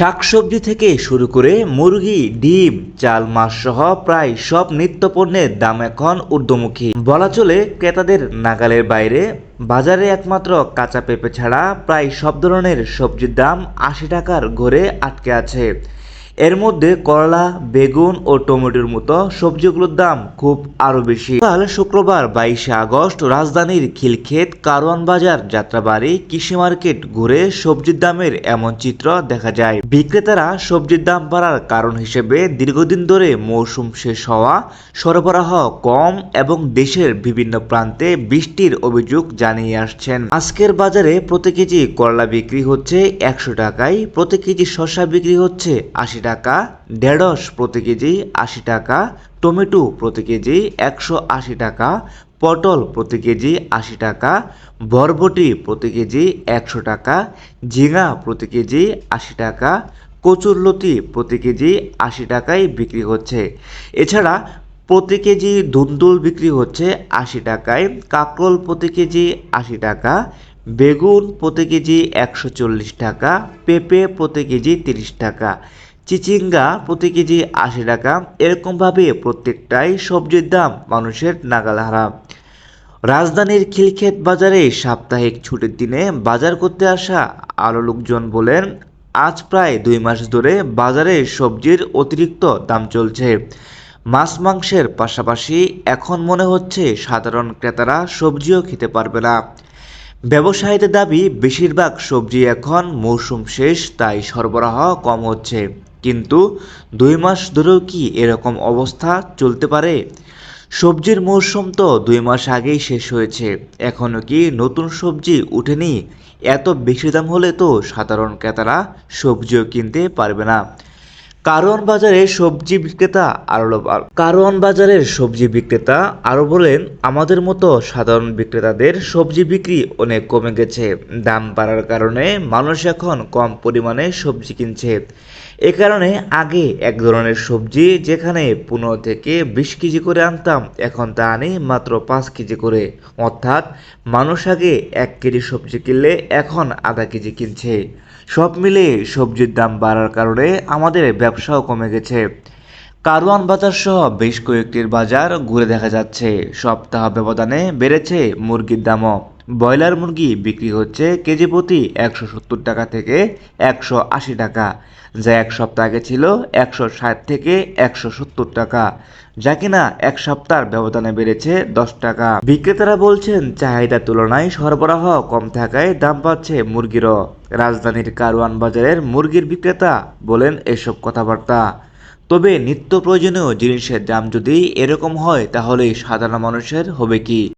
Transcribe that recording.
শাকসবজি থেকে শুরু করে মুরগি, ডিম, চাল, মাছ সহ প্রায় সব নিত্যপণ্যের দাম এখন ঊর্ধ্বমুখী। বলা চলে ক্রেতাদের নাগালের বাইরে, বাজারে একমাত্র কাঁচা পেঁপে ছাড়া প্রায় সব ধরনের সবজির দাম আশি টাকার ঘরে আটকে আছে। এর মধ্যে করলা, বেগুন ও টমেটোর মতো সবজিগুলোর দাম খুব আরও বেশি। কাল শুক্রবার বাইশে আগস্ট রাজধানীর খিলক্ষেত কারওয়ান বাজার যাত্রাবাড়ি কৃষি মার্কেট ঘুরে সবজির দামের এমন চিত্র দেখা যায়। বিক্রেতারা সবজির দাম বাড়ার কারণ হিসেবে দীর্ঘদিন ধরে মৌসুম শেষ হওয়া, সরবরাহ কম এবং দেশের বিভিন্ন প্রান্তে বৃষ্টির অভিযোগ জানিয়ে আসছেন। আজকের বাজারে প্রতি কেজি করলা বিক্রি হচ্ছে একশো টাকায়, প্রতি কেজি শসা বিক্রি হচ্ছে আশি টাকা ঢেঁড়স প্রতি কেজি আশি টাকা টমেটো প্রতি কেজি একশো আশি টাকা পটল প্রতি কেজি আশি টাকা বরবটি প্রতি কেজি একশো টাকা ঝিঙা প্রতি কেজি আশি টাকা কচুরলতি প্রতি কেজি আশি টাকায় বিক্রি হচ্ছে এছাড়া প্রতি কেজি ধুন্দুল বিক্রি হচ্ছে আশি টাকায় কাকরোল প্রতি কেজি আশি টাকা বেগুন প্রতি কেজি একশো চল্লিশ টাকা পেঁপে প্রতি কেজি তিরিশ টাকা চিচিঙ্গা প্রতি কেজি আশি টাকা। এরকমভাবে প্রত্যেকটাই সবজির দাম মানুষের নাগালহারা রাজধানীর খিলক্ষেত বাজারে সাপ্তাহিক ছুটির দিনে বাজার করতে আসা আরও লোকজন বলেন, আজ প্রায় দুই মাস ধরে বাজারে সবজির অতিরিক্ত দাম চলছে। মাছ মাংসের পাশাপাশি এখন মনে হচ্ছে সাধারণ ক্রেতারা সবজিও খেতে পারবে না। ব্যবসায়ীদের দাবি, বেশিরভাগ সবজি এখন মৌসুম শেষ, তাই সরবরাহ কম হচ্ছে। কিন্তু দুই মাস ধরেও কি এরকম অবস্থা চলতে পারে? সবজির মৌসুম তো দুই মাস আগেই শেষ হয়েছে। এখনও কি নতুন সবজি উঠেনি? এত বেশি দাম হলে তো সাধারণ ক্রেতারা সবজিও কিনতে পারবে না। কারওয়ান বাজারে সবজি বিক্রেতা আরও কারওয়ান বাজারের সবজি বিক্রেতা আরও বলেন, আমাদের মতো সাধারণ বিক্রেতাদের সবজি বিক্রি অনেক কমে গেছে। দাম বাড়ার কারণে মানুষ এখন কম পরিমাণে সবজি কিনছে। এ কারণে আগে এক ধরনের সবজি যেখানে পনেরো থেকে বিশ কেজি করে আনতাম, এখন তা আনি মাত্র পাঁচ কেজি করে। অর্থাৎ মানুষ আগে এক কেজি সবজি কিনলে এখন আধা কেজি কিনছে। সব মিলে সবজির দাম বাড়ার কারণে আমাদের ব্যবসাও কমে গেছে। কারওয়ান বাজার সহ বেশ কয়েকটির বাজার ঘুরে দেখা যাচ্ছে। সপ্তাহ ব্যবধানে বেড়েছে মুরগির দামও। ব্রয়লার মুরগি বিক্রি হচ্ছে কেজি প্রতি একশো সত্তর টাকা থেকে একশো আশি টাকা, যা এক সপ্তাহ আগে ছিল একশো ষাট থেকে একশো সত্তর টাকা, যা কিনা এক সপ্তাহের ব্যবধানে বেড়েছে দশ টাকা। বিক্রেতারা বলছেন, চাহিদার তুলনায় সরবরাহ কম থাকায় দাম পাচ্ছে মুরগিরও। রাজধানীর কারওয়ান বাজারের মুরগির বিক্রেতা বলেন এসব কথাবার্তা। তবে নিত্য প্রয়োজনীয় জিনিসের দাম যদি এরকম হয়, তাহলে সাধারণ মানুষের হবে কি?